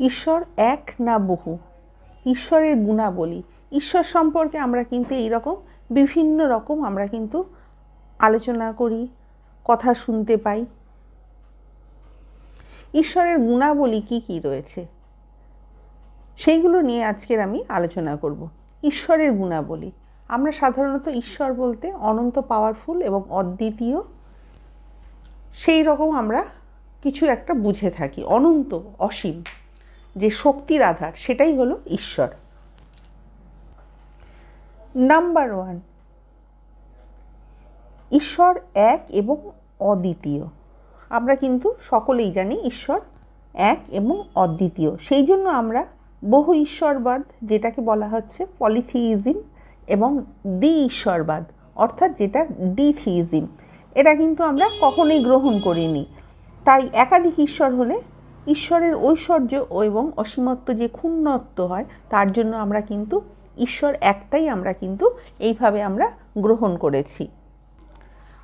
ঈশ্বর এক না বহু। ঈশ্বরের গুণাবলী। ঈশ্বর সম্পর্কে আমরা কিন্তু এইরকম বিভিন্ন রকম আমরা কিন্তু আলোচনা করি, কথা শুনতে পাই। ঈশ্বরের গুণাবলী কি কি রয়েছে? সেইগুলো নিয়ে আজকের আমি আলোচনা করব। ঈশ্বরের গুণাবলী। আমরা সাধারণত ঈশ্বর বলতে অনন্ত পাওয়ারফুল এবং অদ্বিতীয়, সেই রকম আমরা কিছু একটা বুঝে থাকি। অনন্ত, অসীম। যে শক্তির আধার, সেটাই হলো ঈশ্বর। নাম্বার ওয়ান ঈশ্বর এক এবং অদ্বিতীয়। আমরা কিন্তু সকলেই জানি ঈশ্বর এক এবং অদ্বিতীয়। সেই জন্য আমরা বহু ঈশ্বরবাদ, যেটাকে বলা হচ্ছে পলিথিইজম এবং দ্বি ঈশ্বরবাদ অর্থাৎ যেটা ডিথিইজম, এটা কিন্তু আমরা কখনোই গ্রহণ করিনি। তাই একাধিক ঈশ্বর হলে ঈশ্বরের ঐশ্বর্য এবং অসীমত্ব যে ক্ষুণ্ণত্ব হয়, তার জন্য আমরা কিন্তু ঈশ্বর একটাই আমরা কিন্তু এইভাবে আমরা গ্রহণ করেছি।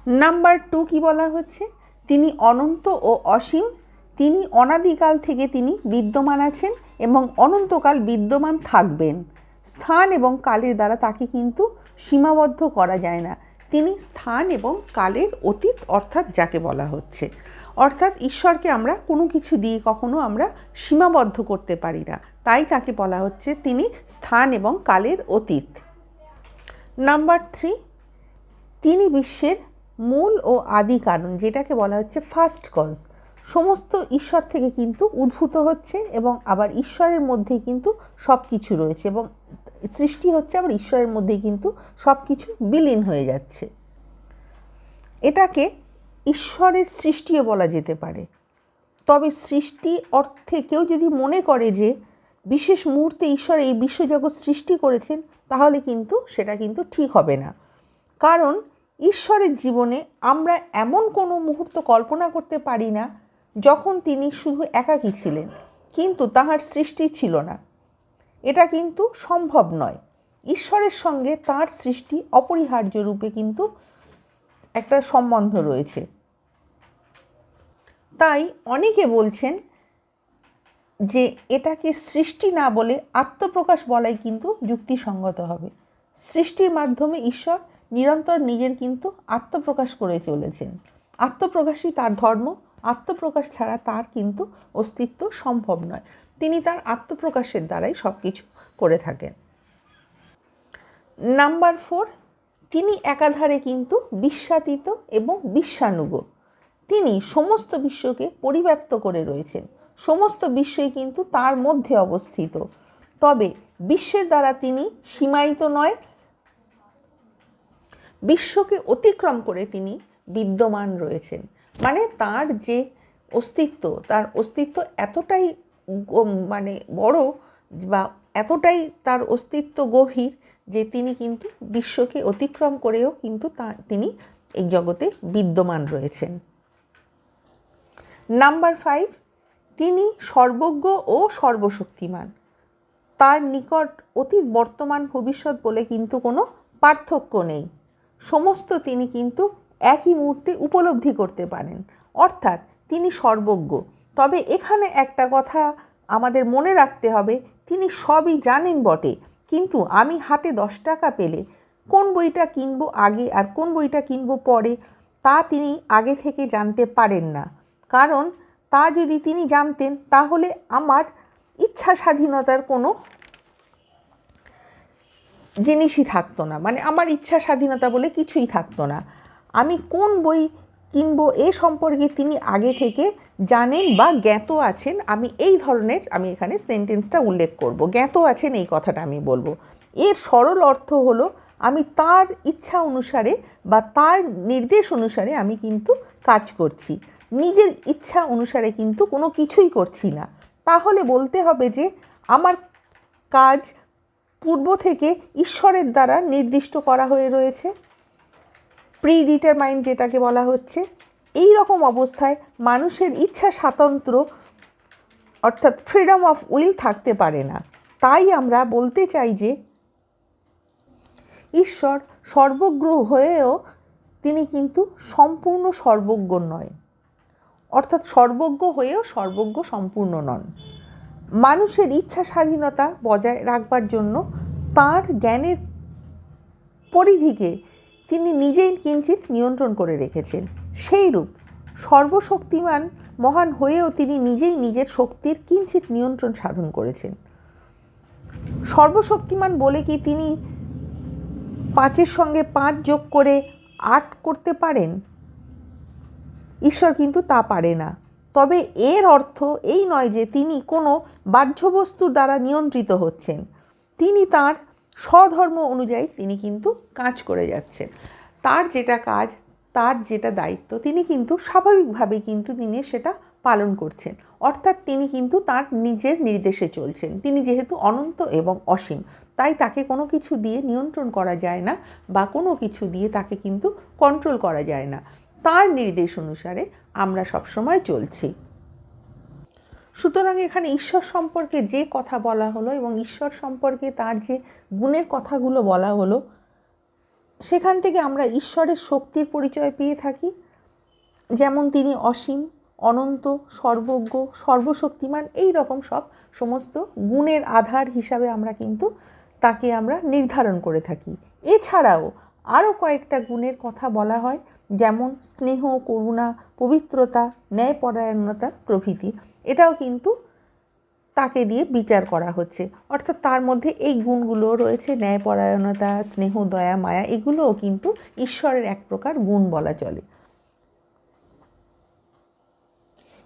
নাম্বার টু কি বলা হচ্ছে? তিনি অনন্ত ও অসীম, তিনি অনাদিকাল থেকে তিনি বিদ্যমান আছেন এবং অনন্তকাল বিদ্যমান থাকবেন। স্থান এবং কালের দ্বারা তাকে কিন্তু সীমাবদ্ধ করা যায় না। তিনি স্থান এবং কালের অতীত অর্থাৎ যাকে বলা হচ্ছে, অর্থাৎ ঈশ্বরকে আমরা কোনো কিছু দিয়ে কখনো আমরা সীমাবদ্ধ করতে পারি না। তাই তাকে বলা হচ্ছে তিনি স্থান এবং কালের অতীত। নাম্বার থ্রি, তিনি বিশ্বের মূল ও আদি কারণ, যেটাকে বলা হচ্ছে ফার্স্ট কজ। সমস্ত ঈশ্বর থেকে কিন্তু উদ্ভূত হচ্ছে এবং আবার ঈশ্বরের মধ্যে কিন্তু সব কিছু রয়েছে এবং সৃষ্টি হচ্ছে, আবার ঈশ্বরের মধ্যেই কিন্তু সব কিছু বিলীন হয়ে যাচ্ছে। এটাকে ঈশ্বরের সৃষ্টিও বলা যেতে পারে। তবে সৃষ্টি অর্থে কেউ যদি মনে করে যে, বিশেষ মুহূর্তে ঈশ্বর এই বিশ্বজগৎ সৃষ্টি করেছেন, তাহলে কিন্তু সেটা কিন্তু ঠিক হবে না। কারণ ঈশ্বরের জীবনে আমরা এমন কোনো মুহূর্ত কল্পনা করতে পারি না, যখন তিনি শুধু একাকী ছিলেন। কিন্তু তাহার সৃষ্টি ছিল না। এটা কিন্তু সম্ভব নয়। ঈশ্বরের সঙ্গে তার সৃষ্টি অপরিহার্য রূপে কিন্তু একটা সম্বন্ধ রয়েছে। তাই অনেকে বলছেন যে এটাকে সৃষ্টি না বলে আত্মপ্রকাশ বলাই কিন্তু যুক্তিসঙ্গত হবে। সৃষ্টির মাধ্যমে ঈশ্বর নিরন্তর নিজের কিন্তু আত্মপ্রকাশ করে চলেছেন। আত্মপ্রকাশই তার ধর্ম, আত্মপ্রকাশ ছাড়া তার কিন্তু অস্তিত্ব সম্ভব নয়। তিনি তার আত্মপ্রকাশের দ্বারাই সব কিছু করে থাকেন। নাম্বার ফোর, তিনি একাধারে কিন্তু বিশ্বাতীত এবং বিশ্বানুগ। তিনি সমস্ত বিশ্বকে পরিব্যাপ্ত করে রয়েছেন। সমস্ত বিশ্বই কিন্তু তার মধ্যে অবস্থিত। তবে বিশ্বের দ্বারা তিনি সীমায়িত নয়, বিশ্বকে অতিক্রম করে তিনি বিদ্যমান রয়েছেন। মানে তার যে অস্তিত্ব, তার অস্তিত্ব এতটাই মানে বড় বা এতটাই তার অস্তিত্ব গভীর যে তিনি কিন্তু বিশ্বকে অতিক্রম করেও কিন্তু তা, তিনি এই জগতে বিদ্যমান রয়েছেন। নাম্বার ফাইভ তিনি সর্বজ্ঞ ও সর্বশক্তিমান। তার নিকট অতীত বর্তমান ভবিষ্যৎ বলে কিন্তু কোনো পার্থক্য নেই। সমস্ত তিনি কিন্তু একই মুহূর্তে উপলব্ধি করতে পারেন। অর্থাৎ তিনি সর্বজ্ঞ। তবে এখানে একটা কথা আমাদের মনে রাখতে হবে, তিনি সবই জানেন বটে। কিন্তু আমি হাতে দশ টাকা পেলে কোন বইটা কিনবো আগে আর কোন বইটা কিনবো পরে, তা তিনি আগে থেকে জানতে পারেন না। কারণ তা যদি তিনি জানতেন, তাহলে আমার ইচ্ছা স্বাধীনতার কোনো জিনিসই থাকতো না। মানে আমার ইচ্ছা স্বাধীনতা বলে কিছুই থাকতো না। আমি কোন বই কিনবো এ সম্পর্কে তিনি আগে থেকে জানেন বা জ্ঞাত আছেন, আমি এই ধরনের আমি এখানে সেন্টেন্সটা উল্লেখ করব। জ্ঞাত আছেন এই কথাটা আমি বলব। এর সরল অর্থ হলো, আমি তার ইচ্ছা অনুসারে বা তার নির্দেশ অনুসারে আমি কিন্তু কাজ করছি। নিজের ইচ্ছা অনুসারে কিন্তু কোনো কিছুই করছি না। তাহলে বলতে হবে যে, আমার কাজ পূর্ব থেকে ঈশ্বরের দ্বারা নির্দিষ্ট করা হয়ে রয়েছে। প্রি ডিটারমাইন্ড যেটাকে বলা হচ্ছে এই রকম অবস্থায় মানুষের ইচ্ছা স্বাতন্ত্র, অর্থাৎ ফ্রিডম অফ উইল থাকতে পারে না। তাই আমরা বলতে চাই যে, ঈশ্বর সর্বজ্ঞ হয়েও তিনি কিন্তু সম্পূর্ণ সর্বজ্ঞ নয়। অর্থাৎ সর্বজ্ঞ হয়েও সর্বজ্ঞ সম্পূর্ণ নন। মানুষের ইচ্ছা স্বাধীনতা বজায় রাখবার জন্য তার জ্ঞানের পরিধিকে তিনি নিজেই কিঞ্চিত নিয়ন্ত্রণ করে রেখেছেন। সেইরূপ সর্বশক্তিমান মহান হয়েও তিনি নিজেই নিজের শক্তির কিঞ্চিত নিয়ন্ত্রণ সাধন করেছেন। সর্বশক্তিমান বলে কি তিনি পাঁচের সঙ্গে পাঁচ যোগ করে আট করতে পারেন? ঈশ্বর কিন্তু তা পারে না। তবে এর অর্থ এই নয় যে তিনি কোনো বাহ্যবস্তুর দ্বারা নিয়ন্ত্রিত হচ্ছেন। তিনি তার স্বধর্ম অনুযায়ী তিনি কিন্তু কাজ করে যাচ্ছেন। তার যেটা কাজ, তার যেটা দায়িত্ব, তিনি কিন্তু স্বাভাবিকভাবেই কিন্তু তিনি সেটা পালন করছেন। অর্থাৎ তিনি কিন্তু তার নিজের নির্দেশে চলছেন। তিনি যেহেতু অনন্ত এবং অসীম, তাই তাকে কোনো কিছু দিয়ে নিয়ন্ত্রণ করা যায় না বা কোনো কিছু দিয়ে তাকে কিন্তু কন্ট্রোল করা যায় না। তার নির্দেশ অনুসারে আমরা সবসময় চলছি। সুতরাং এখানে ঈশ্বর সম্পর্কে যে কথা বলা হলো এবং ঈশ্বর সম্পর্কে তার যে গুণের কথাগুলো বলা হলো, সেখান থেকে আমরা ঈশ্বরের শক্তির পরিচয় পেয়ে থাকি। যেমন তিনি অসীম, অনন্ত, সর্বজ্ঞ, সর্বশক্তিমান, এই রকম সব সমস্ত গুণের আধার হিসাবে আমরা কিন্তু তাকে আমরা নির্ধারণ করে থাকি। এছাড়াও আরও কয়েকটা গুণের কথা বলা হয়, যেমন স্নেহ, করুণা, পবিত্রতা, ন্যায়পরায়ণতা প্রভৃতি। এটাও কিন্তু তাকে দিয়ে বিচার করা হচ্ছে। অর্থাৎ তার মধ্যে এই গুণগুলো রয়েছে, ন্যায়পরায়ণতা, স্নেহ, দয়া, মায়া, এগুলোও কিন্তু ঈশ্বরের এক প্রকার গুণ বলা চলে।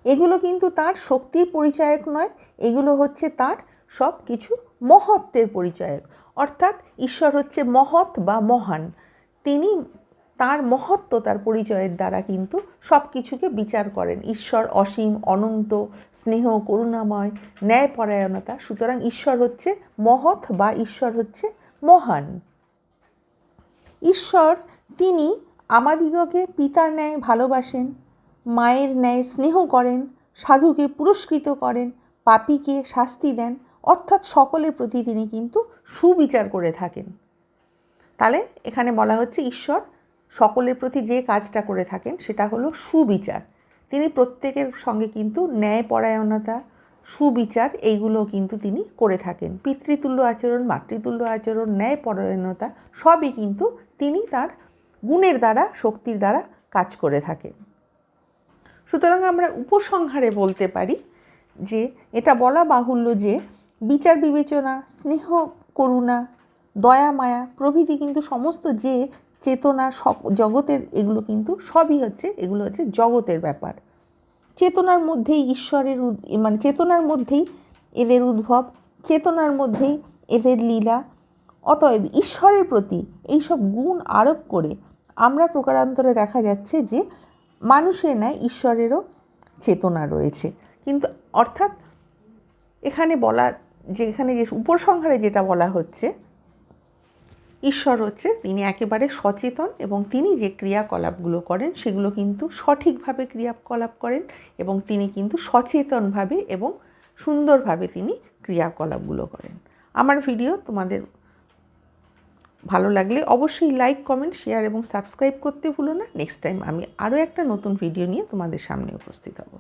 এগুলো কিন্তু তার শক্তির পরিচায়ক নয়, এগুলো হচ্ছে তার সব কিছু মহত্বের পরিচায়ক। অর্থাৎ ঈশ্বর হচ্ছে মহৎ বা মহান। তিনি তার মহত্ব, তার পরিচয়ের দ্বারা কিন্তু সব কিছুকে বিচার করেন। ঈশ্বর অসীম, অনন্ত, স্নেহ, করুণাময়, ন্যায়পরায়ণতা। সুতরাং ঈশ্বর হচ্ছে মহৎ বা ঈশ্বর হচ্ছে মহান। ঈশ্বর, তিনি আমাদিগকে পিতার ন্যায় ভালোবাসেন, মায়ের ন্যায় স্নেহ করেন, সাধুকে পুরস্কৃত করেন, পাপিকে শাস্তি দেন, অর্থাৎ সকলের প্রতি তিনি কিন্তু সুবিচার করে থাকেন। তাহলে এখানে বলা হচ্ছে ঈশ্বর সকলের প্রতি যে কাজটা করে থাকেন সেটা হলো সুবিচার। তিনি প্রত্যেকের সঙ্গে কিন্তু ন্যায়পরায়ণতা, সুবিচার এইগুলো কিন্তু তিনি করে থাকেন। পিতৃতুল্য আচরণ, মাতৃতুল্য আচরণ, ন্যায়পরায়ণতা সবই কিন্তু তিনি তার গুণের দ্বারা, শক্তির দ্বারা কাজ করে থাকেন। সুতরাং আমরা উপসংহারে বলতে পারি যে, এটা বলা বাহুল্য যে, বিচার বিবেচনা, স্নেহ করুণা, দয়া মায়া প্রভৃতি কিন্তু সমস্ত যে চেতনা সব, জগতের এগুলো কিন্তু সবই হচ্ছে, এগুলো হচ্ছে জগতের ব্যাপার। চেতনার মধ্যেই ঈশ্বরের মানে চেতনার মধ্যেই এদের উদ্ভব, চেতনার মধ্যেই এদের লীলা। অতএব ঈশ্বরের প্রতি এইসব গুণ আরোপ করে আমরা প্রকারান্তরে দেখা যাচ্ছে যে মানুষের ন্যায় ঈশ্বরেরও চেতনা রয়েছে। কিন্তু অর্থাৎ এখানে বলা যে এখানে যে উপসংহারে যেটা বলা হচ্ছে ঈশ্বর হচ্ছে তিনি একেবারে সচেতন এবং তিনি যে ক্রিয়াকলাপগুলো করেন, সেগুলো কিন্তু সঠিকভাবে ক্রিয়াকলাপ করেন এবং তিনি কিন্তু সচেতনভাবে এবং সুন্দরভাবে তিনি ক্রিয়াকলাপগুলো করেন। আমার ভিডিও তোমাদের ভালো লাগলে অবশ্যই লাইক কমেন্ট শেয়ার এবং সাবস্ক্রাইব করতে ভুলো না। নেক্সট টাইম আমি আরও একটা নতুন ভিডিও নিয়ে তোমাদের সামনে উপস্থিত হব।